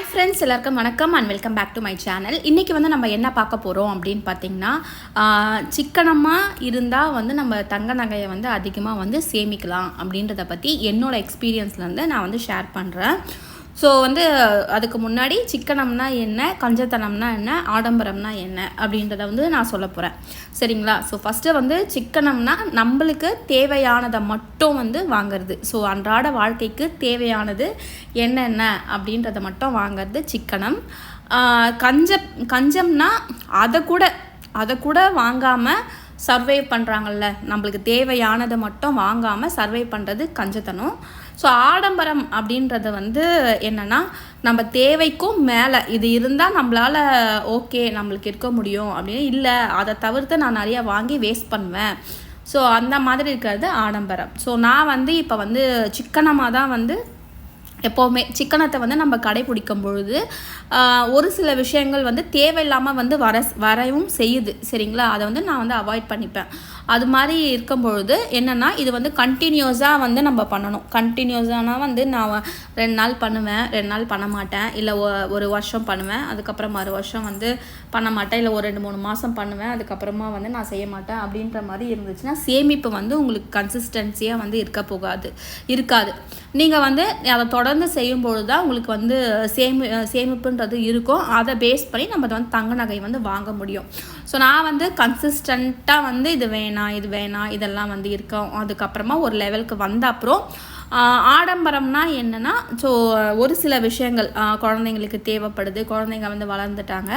Hi friends எல்லாருக்கும் வணக்கம் and welcome back to my channel இன்றைக்கி வந்து நம்ம என்ன பார்க்க போகிறோம் அப்படின்னு பார்த்தீங்கன்னா சிக்கனமாக இருந்தால் வந்து நம்ம தங்க நகையை வந்து அதிகமாக வந்து சேமிக்கலாம் அப்படின்றத பற்றி என்னோடய எக்ஸ்பீரியன்ஸ்லேருந்து நான் வந்து ஷேர் பண்ணுறேன் ஸோ வந்து அதுக்கு முன்னாடி சிக்கனம்னா என்ன கஞ்சத்தனம்னா என்ன ஆடம்பரம்னா என்ன அப்படின்றத வந்து நான் சொல்ல போகிறேன் சரிங்களா? ஸோ ஃபஸ்ட்டு வந்து சிக்கனம்னா நம்மளுக்கு தேவையானதை மட்டும் வந்து வாங்குறது. ஸோ அன்றாட வாழ்க்கைக்கு தேவையானது என்னென்ன அப்படின்றத மட்டும் வாங்குறது சிக்கனம். கஞ்சம் கஞ்சம்னா அதை கூட அதை கூட வாங்காமல் சர்வே பண்ணுறாங்கல்ல நம்மளுக்கு தேவையானதை மட்டும் வாங்காமல் சர்வே பண்ணுறது கஞ்சத்தனம். ஸோ ஆடம்பரம் அப்படின்றது வந்து என்னென்னா நம்ம தேவைக்கும் மேலே இது இருந்தால் நம்மளால் ஓகே நம்மளுக்கு இருக்க முடியும் அப்படின்னு. இல்லை அதை தவிர்த்து நான் நிறையா வாங்கி வேஸ்ட் பண்ணுவேன். ஸோ அந்த மாதிரி இருக்கிறது ஆடம்பரம். ஸோ நான் வந்து இப்போ வந்து சிக்கனமாக தான் வந்து எப்போவுமே சிக்கனத்தை வந்து நம்ம கடைபிடிக்கும் பொழுது ஒரு சில விஷயங்கள் வந்து தேவையில்லாமல் வந்து வர வரவும் செய்யுது. சரிங்களா? அதை வந்து நான் வந்து அவாய்ட் பண்ணிப்பேன். அது மாதிரி இருக்கும் பொழுது என்னென்னா இது வந்து கண்டினியூஸாக வந்து நம்ம பண்ணணும். கண்டினியூஸானா வந்து நான் ரெண்டு நாள் பண்ணுவேன் ரெண்டு நாள் பண்ண மாட்டேன். இல்லை ஒரு வருஷம் பண்ணுவேன். அதுக்கப்புறம் மறு வருஷம் வந்து பண்ண மாட்டேன். இல்லை ஒரு ரெண்டு மூணு மாதம் பண்ணுவேன். அதுக்கப்புறமா வந்து நான் செய்ய மாட்டேன் அப்படின்ற மாதிரி இருந்துச்சுன்னா சேமிப்பு வந்து உங்களுக்கு கன்சிஸ்டன்சியாக வந்து இருக்க போகாது. இருக்காது. நீங்கள் வந்து அதை தொடர் தொடர்ந்து செய்யும்பொழுது தான் உங்களுக்கு வந்து சேமி சேமிப்புன்றது இருக்கும். அதை பேஸ் பண்ணி நம்ம வந்து தங்க நகை வந்து வாங்க முடியும். ஸோ நான் வந்து கன்சிஸ்டண்ட்டாக வந்து இது வேணாம் இது வேணாம் இதெல்லாம் வந்து இருக்கோம். அதுக்கப்புறமா ஒரு லெவலுக்கு வந்த அப்புறம் ஆடம்பரம்னா என்னென்னா ஸோ ஒரு சில விஷயங்கள் குழந்தைங்களுக்கு தேவைப்படுது குழந்தைங்க வந்து வளர்ந்துட்டாங்க.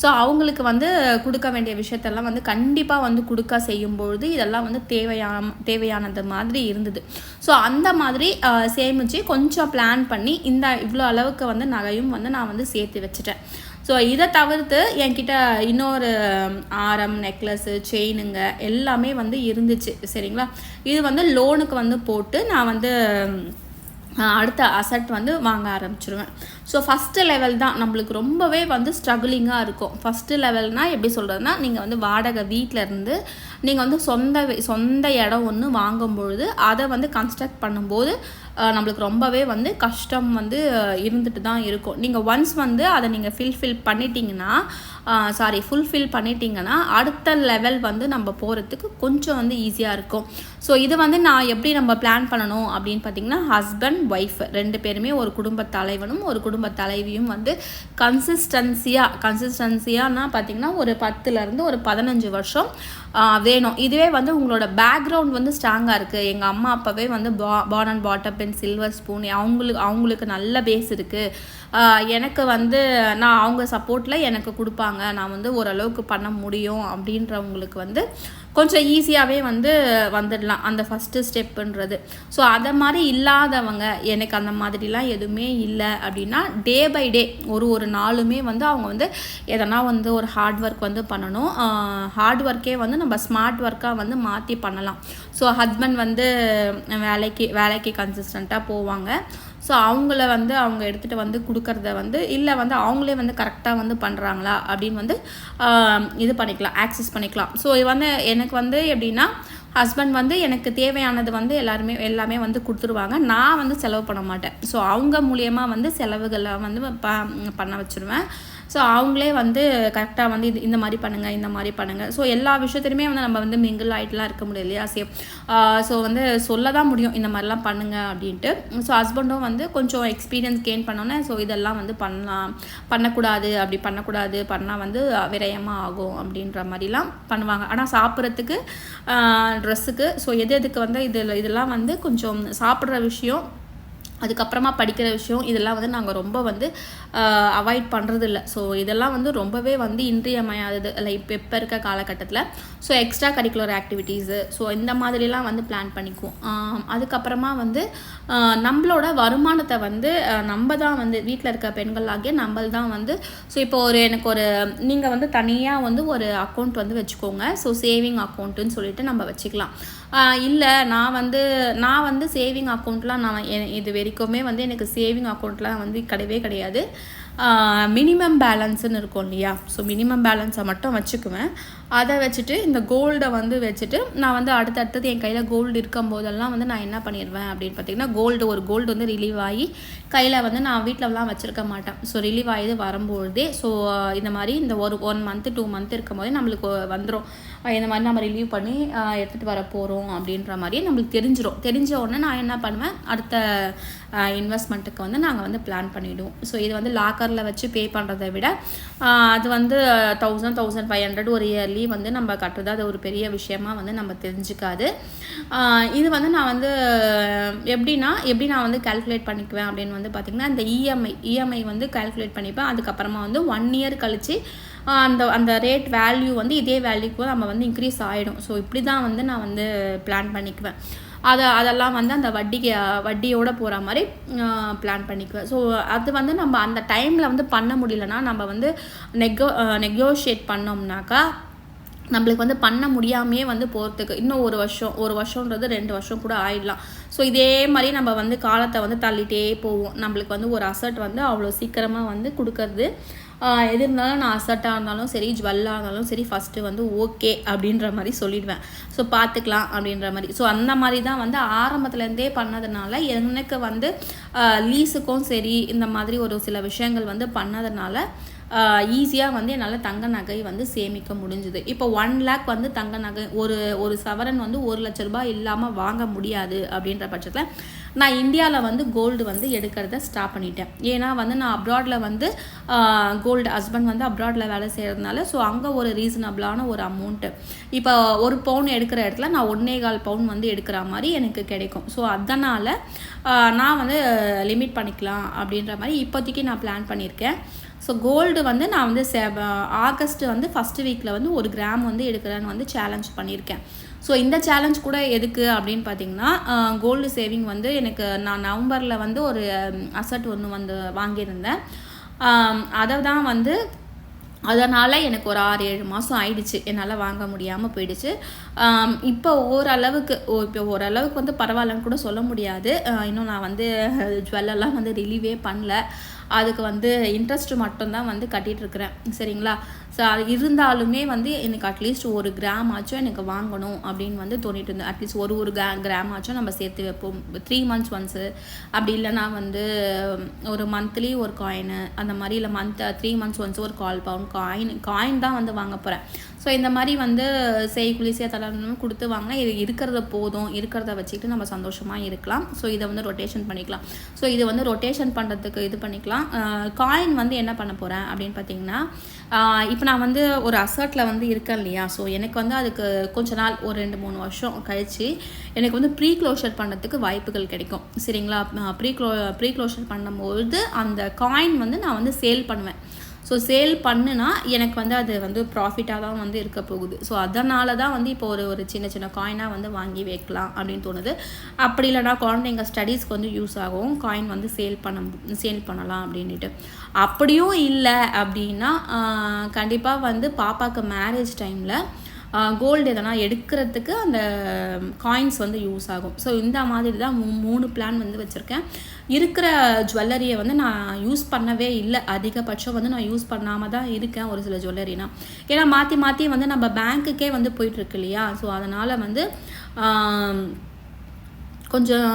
ஸோ அவங்களுக்கு வந்து கொடுக்க வேண்டிய விஷயத்தெல்லாம் வந்து கண்டிப்பாக வந்து கொடுக்க செய்யும்பொழுது இதெல்லாம் வந்து தேவையான தேவையானது மாதிரி இருந்தது. ஸோ அந்த மாதிரி சேமித்து கொஞ்சம் பிளான் பண்ணி இந்த இவ்வளோ அளவுக்கு வந்து நகையும் வந்து நான் வந்து சேர்த்து வச்சுட்டேன். ஸோ இதை தவிர்த்து என்கிட்ட இன்னொரு ஆரம் நெக்லஸ்ஸு செயினுங்க எல்லாமே வந்து இருந்துச்சு. சரிங்களா? இது வந்து லோனுக்கு வந்து போட்டு நான் வந்து அடுத்த அசட் வந்து வாங்க ஆரம்பிச்சிருவேன். ஸோ ஃபஸ்ட்டு லெவல் தான் நம்மளுக்கு ரொம்பவே வந்து ஸ்ட்ரகிளிங்காக இருக்கும். ஃபஸ்ட்டு லெவல்னால் எப்படி சொல்கிறதுனா நீங்கள் வந்து வாடகை வீட்டில் இருந்து நீங்கள் வந்து சொந்த சொந்த இடம் ஒன்று வாங்கும்பொழுது அதை வந்து கன்ஸ்ட்ரக்ட் பண்ணும்போது நம்மளுக்கு ரொம்பவே வந்து கஷ்டம் வந்து இருந்துட்டு தான் இருக்கும். நீங்கள் ஒன்ஸ் வந்து அதை நீங்கள் ஃபில்ஃபில் பண்ணிட்டீங்கன்னா சாரி ஃபுல்ஃபில் பண்ணிட்டீங்கன்னா அடுத்த லெவல் வந்து நம்ம போகிறதுக்கு கொஞ்சம் வந்து ஈஸியாக இருக்கும். ஸோ இது வந்து நான் எப்படி நம்ம பிளான் பண்ணணும் அப்படின்னு பார்த்தீங்கன்னா ஹஸ்பண்ட் ஒய்ஃப் ரெண்டு பேருமே ஒரு குடும்ப தலைவனும் ஒரு குடும்ப தலைவியும் வந்து கன்சிஸ்டன்சியாக கன்சிஸ்டன்சியானா பார்த்தீங்கன்னா ஒரு பத்துலேருந்து ஒரு பதினஞ்சு வருஷம் வேணும். இதுவே வந்து உங்களோட பேக்ரவுண்ட் வந்து ஸ்ட்ராங்காக இருக்குது எங்கள் அம்மா அப்பாவே வந்து பா born and brought up and silver spoon அவங்களுக்கு அவங்களுக்கு நல்ல பேஸ் இருக்குது எனக்கு வந்து நான் அவங்க சப்போர்ட்டில் எனக்கு கொடுப்பாங்க. நான் வந்து ஓரளவுக்கு பண்ண முடியும் அப்படின்றவங்களுக்கு வந்து கொஞ்சம் ஈஸியாகவே வந்து வந்துடலாம் அந்த ஃபஸ்ட்டு ஸ்டெப்புன்றது ஸோ அதை மாதிரி இல்லாதவங்க எனக்கு அந்த மாதிரிலாம் எதுவுமே இல்லை அப்படின்னா டே பை டே ஒரு ஒரு நாளுமே வந்து அவங்க வந்து எதனா வந்து ஒரு ஹார்ட் ஒர்க் வந்து பண்ணணும். ஹார்ட் ஒர்க்கே வந்து நம்ம ஸ்மார்ட் ஒர்க்காக வந்து மாற்றி பண்ணலாம். ஸோ ஹஸ்பண்ட் வந்து வேலைக்கு வேலைக்கு கன்சிஸ்டண்ட்டாக போவாங்க. ஸோ அவங்கள வந்து அவங்க எடுத்துகிட்டு வந்து கொடுக்கறத வந்து இல்லை வந்து அவங்களே வந்து கரெக்டாக வந்து பண்ணுறாங்களா அப்படின்னு வந்து இது பண்ணிக்கலாம் ஆக்சஸ் பண்ணிக்கலாம். ஸோ இது வந்து எனக்கு வந்து எப்படின்னா ஹஸ்பண்ட் வந்து எனக்கு தேவையானது வந்து எல்லாருமே எல்லாமே வந்து கொடுத்துருவாங்க. நான் வந்து செலவு பண்ண மாட்டேன். ஸோ அவங்க மூலியமாக வந்து செலவுகளை வந்து ப பண்ண வச்சுருவேன். ஸோ அவங்களே வந்து கரெக்டாக வந்து இது இந்த மாதிரி பண்ணுங்கள் இந்த மாதிரி பண்ணுங்கள் ஸோ எல்லா விஷயத்துலையுமே வந்து நம்ம வந்து மிங்கிள் ஆகிட்டுலாம் இருக்க முடியும் இல்லையா சேம் ஸோ வந்து சொல்ல தான் முடியும் இந்த மாதிரிலாம் பண்ணுங்கள் அப்படின்ட்டு. ஸோ ஹஸ்பண்டும் வந்து கொஞ்சம் எக்ஸ்பீரியன்ஸ் கெயின் பண்ணோன்னே ஸோ இதெல்லாம் வந்து பண்ணலாம். பண்ணக்கூடாது அப்படி பண்ணக்கூடாது பண்ணால் வந்து விரயமாக ஆகும் அப்படின்ற மாதிரிலாம் பண்ணுவாங்க. ஆனால் சாப்பிட்றதுக்கு ட்ரெஸ்ஸுக்கு ஸோ எது எதுக்கு வந்து இதில் இதெல்லாம் வந்து கொஞ்சம் சாப்பிட்ற விஷயம் அதுக்கப்புறமா படிக்கிற விஷயம் இதெல்லாம் வந்து நாங்கள் ரொம்ப வந்து அவாய்ட் பண்ணுறது இல்லை ஸோ இதெல்லாம் வந்து ரொம்பவே வந்து இன்றியமையாதது. லைக் இப்போ இப்போ இருக்க காலகட்டத்தில் so extra curricular activities so இந்த மாதிரிலாம் வந்து பிளான் பண்ணிக்குவோம். அதுக்கப்புறமா வந்து நம்மளோட வருமானத்தை வந்து நம்ம தான் வந்து வீட்டில் இருக்க பெண்கள் ஆகிய நம்ம தான் வந்து ஸோ இப்போ ஒரு எனக்கு ஒரு நீங்கள் வந்து தனியாக வந்து ஒரு அக்கௌண்ட் வந்து வச்சுக்கோங்க. ஸோ சேவிங் அக்கௌண்ட்டுன்னு சொல்லிட்டு நம்ம வச்சுக்கலாம். இல்லை நான் வந்து நான் வந்து சேவிங் அக்கௌண்ட்லாம் நான் இது வரைக்குமே வந்து எனக்கு சேவிங் அக்கௌண்ட்லாம் வந்து கிடையவே கிடையாது. மினிமம் பேலன்ஸ்னு இருக்கும் இல்லையா? ஸோ மினிமம் பேலன்ஸை மட்டும் வச்சுக்குவேன். அதை வச்சுட்டு இந்த கோல்டை வந்து வச்சுட்டு நான் வந்து அடுத்தடுத்தது என் கையில் கோல்டு இருக்கும் போதெல்லாம் வந்து நான் என்ன பண்ணிடுவேன் அப்படின்னு பார்த்தீங்கன்னா கோல்டு ஒரு கோல்டு வந்து ரிலீவ் ஆகி கையில் வந்து நான் வீட்டிலலாம் வச்சுருக்க மாட்டேன். ஸோ ரிலீவ் ஆகிது வரும்பொழுதே ஸோ இந்த மாதிரி இந்த ஒரு ஒன் மந்த்து டூ மந்த் இருக்கும் போதே நம்மளுக்கு வந்துடும் இந்த மாதிரி நம்ம ரிலீவ் பண்ணி எடுத்துகிட்டு வர போகிறோம் அப்படின்ற மாதிரி நம்மளுக்கு தெரிஞ்சிடும் தெரிஞ்ச உடனே நான் என்ன பண்ணுவேன்? அடுத்த இன்வெஸ்ட்மெண்ட்டுக்கு வந்து நாங்கள் வந்து பிளான் பண்ணிவிடுவோம் ஸோ இது வந்து லாக்கரில் வச்சு பே பண்ணுறதை விட அது வந்து தௌசண்ட் தௌசண்ட் ஃபைவ் ஹண்ட்ரட் ஒரு இயர்லி வந்து நம்ம கட்டுறது அது ஒரு பெரிய விஷயமா வந்து நம்ம தெரிஞ்சுக்காது. இது வந்து நான் வந்து எப்படின்னா எப்படி நான் வந்து கால்குலேட் பண்ணிக்குவேன் அப்படின்னு வந்து பார்த்திங்கன்னா இந்த இஎம்ஐ இஎம்ஐ வந்து கால்குலேட் பண்ணிப்பேன். அதுக்கப்புறமா வந்து ஒன் இயர் கழித்து அந்த அந்த ரேட் வேல்யூ வந்து இதே வேல்யூக்கு நம்ம வந்து இன்க்ரீஸ் ஆகிடும் ஸோ இப்படி தான் வந்து நான் வந்து பிளான் பண்ணிக்குவேன். அதை அதெல்லாம் வந்து அந்த வட்டிக்கு வட்டியோட போகிற மாதிரி பிளான் பண்ணிக்குவேன். ஸோ அது வந்து நம்ம அந்த டைமில் வந்து பண்ண முடியலன்னா நம்ம வந்து நெகோ நெகோஷியேட் பண்ணோம்னாக்கா நம்மளுக்கு வந்து பண்ண முடியாமையே வந்து போகிறதுக்கு இன்னும் ஒரு வருஷம் ஒரு வருஷன்றது ரெண்டு வருஷம் கூட ஆயிடலாம். ஸோ இதே மாதிரி நம்ம வந்து காலத்தை வந்து தள்ளிட்டே போவோம். நம்மளுக்கு வந்து ஒரு அசட் வந்து அவ்வளோ சீக்கிரமாக வந்து கொடுக்கறது எது இருந்தாலும் நான் அசட்டாக இருந்தாலும் சரி ஜுவல்லாக இருந்தாலும் சரி ஃபஸ்ட்டு வந்து ஓகே அப்படின்ற மாதிரி சொல்லிடுவேன். ஸோ பார்த்துக்கலாம் அப்படின்ற மாதிரி. ஸோ அந்த மாதிரி தான் வந்து ஆரம்பத்துலேருந்தே பண்ணதுனால எனக்கு வந்து லீஸுக்கும் சரி இந்த மாதிரி ஒரு சில விஷயங்கள் வந்து பண்ணதுனால ஈஸியாக வந்து என்னால் தங்க நகை வந்து சேமிக்க முடிஞ்சுது. இப்போ ஒன் லேக் வந்து தங்க நகை ஒரு ஒரு சவரன் வந்து ஒரு லட்ச ரூபாய் இல்லாமல் வாங்க முடியாது அப்படின்ற பட்சத்தில் நான் இந்தியாவில் வந்து கோல்டு வந்து எடுக்கிறத ஸ்டாப் பண்ணிட்டேன். ஏன்னா வந்து நான் அப்ராடில் வந்து கோல்டு ஹஸ்பண்ட் வந்து அப்ராடில் வேலை செய்கிறதுனால ஸோ அங்கே ஒரு ரீசனபிளான ஒரு அமௌண்ட்டு இப்போ ஒரு பவுன் எடுக்கிற இடத்துல நான் ஒன்னே கால் பவுன் வந்து எடுக்கிற மாதிரி எனக்கு கிடைக்கும். ஸோ அதனால் நான் வந்து லிமிட் பண்ணிக்கலாம் அப்படின்ற மாதிரி இப்போதைக்கு நான் பிளான் பண்ணியிருக்கேன். ஸோ கோல்டு வந்து நான் வந்து செ ஆகஸ்ட் வந்து ஃபஸ்ட்டு வீக்கில் வந்து ஒரு கிராம் வந்து எடுக்கிறேன்னு வந்து சேலஞ்ச் பண்ணியிருக்கேன். ஸோ இந்த சேலஞ்ச் கூட எதுக்கு அப்படின்னு பார்த்தீங்கன்னா கோல்டு சேவிங் வந்து எனக்கு நான் நவம்பரில் வந்து ஒரு அசட் ஒன்று வந்து வாங்கியிருந்தேன். அதை தான் வந்து அதனால் எனக்கு ஒரு ஆறு ஏழு மாதம் ஆயிடுச்சு. என்னால் வாங்க முடியாமல் போயிடுச்சு. இப்போ ஓரளவுக்கு ஓ இப்போ ஓரளவுக்கு வந்து பரவாயில்லன்னு கூட சொல்ல முடியாது. இன்னும் நான் வந்து ஜுவல்லெல்லாம் வந்து ரிலீவே பண்ணல. அதுக்கு வந்து இன்ட்ரெஸ்ட் மட்டும்தான் வந்து கட்டிகிட்ருக்குறேன் இருக்கிறேன். சரிங்களா? ஸோ அது இருந்தாலுமே வந்து எனக்கு அட்லீஸ்ட் ஒரு கிராம் ஆச்சும் எனக்கு வாங்கணும் அப்படின்னு வந்து தோணிட்டு இருந்தேன் அட்லீஸ்ட் ஒரு ஒரு கிரா கிராம் ஆச்சும் நம்ம சேர்த்து வைப்போம். த்ரீ மந்த்ஸ் ஒன்ஸு அப்படி இல்லைன்னா வந்து ஒரு மந்த்லி ஒரு காயின் அந்த மாதிரி இல்லை மந்த் த்ரீ மந்த்ஸ் ஒன்ஸ் ஒரு கால் பவுன் காயின் காயின் தான் வந்து வாங்க போகிறேன் ஸோ இந்த மாதிரி வந்து செய்குலி சேத்தலாம் கொடுத்து வாங்கினா இது இருக்கிறத போதும். இருக்கிறத வச்சுக்கிட்டு நம்ம சந்தோஷமாக இருக்கலாம். ஸோ இதை வந்து ரொட்டேஷன் பண்ணிக்கலாம். ஸோ இது வந்து ரொட்டேஷன் பண்ணுறதுக்கு இது பண்ணிக்கலாம். காயின் வந்து என்ன பண்ண போகிறேன் அப்படின்னு பார்த்தீங்கன்னா இப்போ நான் வந்து ஒரு அசர்ட்டில் வந்து இருக்கேன் இல்லையா? ஸோ எனக்கு வந்து அதுக்கு கொஞ்ச நாள் ஒரு ரெண்டு மூணு வருஷம் கழித்து எனக்கு வந்து ப்ரீ க்ளோஷர் பண்ணுறதுக்கு வாய்ப்புகள் கிடைக்கும். சரிங்களா? ப்ரீ க்ளோ ப்ரீ க்ளோஷர் பண்ணும்போது அந்த காயின் வந்து நான் வந்து சேல் பண்ணுவேன். ஸோ சேல் பண்ணுனா எனக்கு வந்து அது வந்து ப்ராஃபிட்டாக தான் வந்து இருக்க போகுது. ஸோ அதனால தான் வந்து இப்போ ஒரு ஒரு சின்ன சின்ன காயினாக வந்து வாங்கி வைக்கலாம் அப்படின்னு தோணுது. அப்படி இல்லைனா குழந்தைங்க ஸ்டடீஸ்க்கு வந்து யூஸ் ஆகும். காயின் வந்து சேல் பண்ண சேல் பண்ணலாம் அப்படின்ட்டு அப்படியும் இல்லை அப்படின்னா கண்டிப்பாக வந்து பாப்பாவுக்கு மேரேஜ் டைமில் கோல்டு எதனா எடுக்கிறதுக்கு அந்த காயின்ஸ் வந்து யூஸ் ஆகும். ஸோ இந்த மாதிரி தான் மூணு பிளான் வந்து வச்சுருக்கேன். இருக்கிற ஜுவல்லரியை வந்து நான் யூஸ் பண்ணவே இல்லை. அதிகபட்சம் வந்து நான் யூஸ் பண்ணாமல் தான் இருக்கேன் ஒரு சில ஜுவல்லரினா ஏன்னா மாற்றி மாற்றி வந்து நம்ம பேங்க்குக்கே வந்து போயிட்டுருக்கு இல்லையா? ஸோ அதனால் வந்து கொஞ்சம்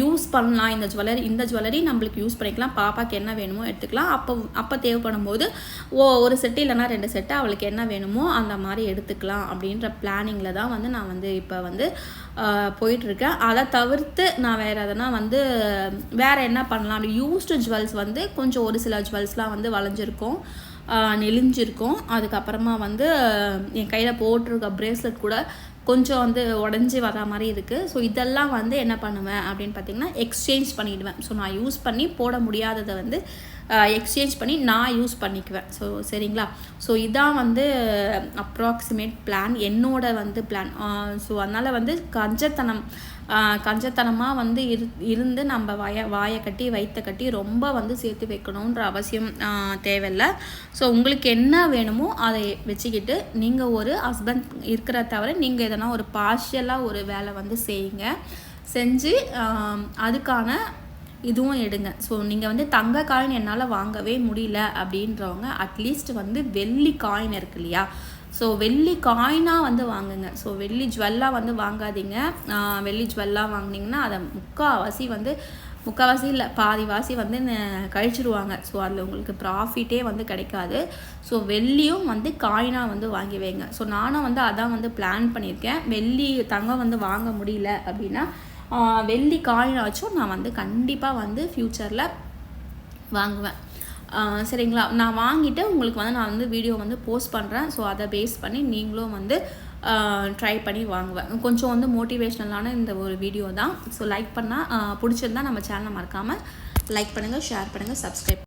யூஸ் பண்ணலாம். இந்த ஜுவல்லரி இந்த ஜுவல்லரி நம்மளுக்கு யூஸ் பண்ணிக்கலாம். பாப்பாக்கு என்ன வேணுமோ எடுத்துக்கலாம். அப்போ அப்போ தேவைப்படும் போது ஓ ஒரு செட்டு இல்லைன்னா ரெண்டு செட்டு அவளுக்கு என்ன வேணுமோ அந்த மாதிரி எடுத்துக்கலாம் அப்படின்ற பிளானிங்கில் தான் வந்து நான் வந்து இப்போ வந்து போயிட்டுருக்கேன். அதை தவிர்த்து நான் வேறு எதனா வந்து வேறு என்ன பண்ணலாம்? அப்படி யூஸ்டு ஜுவல்ஸ் வந்து கொஞ்சம் ஒரு சில ஜுவல்ஸ்லாம் வந்து வளைஞ்சிருக்கும். நெளிஞ்சிருக்கும். அதுக்கப்புறமா வந்து என் கையில் போட்டிருக்க ப்ரேஸ்லெட் கூட கொஞ்சம் வந்து உடஞ்சி வர மாதிரி இருக்குது ஸோ இதெல்லாம் வந்து என்ன பண்ணுவேன் அப்படின்னு பார்த்தீங்கன்னா எக்ஸ்சேஞ்ச் பண்ணிவிடுவேன் ஸோ நான் யூஸ் பண்ணி போட முடியாததை வந்து எக்ஸ்சேஞ்ச் பண்ணி நான் யூஸ் பண்ணிக்குவேன். ஸோ சரிங்களா? ஸோ இதான் வந்து அப்ராக்சிமேட் பிளான் என்னோட வந்து பிளான் ஸோ அதனால் வந்து கஞ்சத்தனம் கஞ்சத்தனமாக வந்து இரு இருந்து நம்ம வய வாயை கட்டி வயிற்ற கட்டி ரொம்ப வந்து சேர்த்து வைக்கணுன்ற அவசியம் தேவையில்லை. ஸோ உங்களுக்கு என்ன வேணுமோ அதை வச்சுக்கிட்டு நீங்கள் ஒரு ஹஸ்பண்ட் இருக்கிற தவிர நீங்கள் எதனா ஒரு பார்ஷியலாக ஒரு வேலை வந்து செய்யுங்க. செஞ்சு அதுக்கான இதுவும் எடுங்க. ஸோ நீங்கள் வந்து தங்க காயின் என்னால் வாங்கவே முடியல அப்படின்றவங்க அட்லீஸ்ட் வந்து வெள்ளி காயின் இருக்கு இல்லையா? ஸோ வெள்ளி காயினாக வந்து வாங்குங்க. ஸோ வெள்ளி ஜுவல்லாக வந்து வாங்காதீங்க. வெள்ளி ஜுவல்லாக வாங்குனீங்கன்னா அதை முக்கால்வாசி வந்து முக்கால்வாசி இல்லை பாதிவாசி வந்து கழிச்சிருவாங்க. ஸோ அதில் உங்களுக்கு ப்ராஃபிட்டே வந்து கிடைக்காது. ஸோ வெள்ளியும் வந்து காயினாக வந்து வாங்கி வைங்க. ஸோ நானும் வந்து அதான் வந்து பிளான் பண்ணியிருக்கேன். வெள்ளி தங்கம் வந்து வாங்க முடியல அப்படின்னா வெள்ளி காயினாச்சும் நான் வந்து கண்டிப்பாக வந்து ஃப்யூச்சரில் வாங்குவேன். சரிங்களா? நான் வாங்கிட்டு உங்களுக்கு வந்து நான் வந்து வீடியோ வந்து போஸ்ட் பண்ணுறேன் ஸோ அதை பேஸ் பண்ணி நீங்களும் வந்து ட்ரை பண்ணி வாங்குவேன். கொஞ்சம் வந்து மோட்டிவேஷ்னலான இந்த ஒரு வீடியோ தான். ஸோ லைக் பண்ணால் பிடிச்சிருந்தா நம்ம சேனலை மறக்காமல் லைக் பண்ணுங்கள் ஷேர் பண்ணுங்கள் சப்ஸ்கிரைப்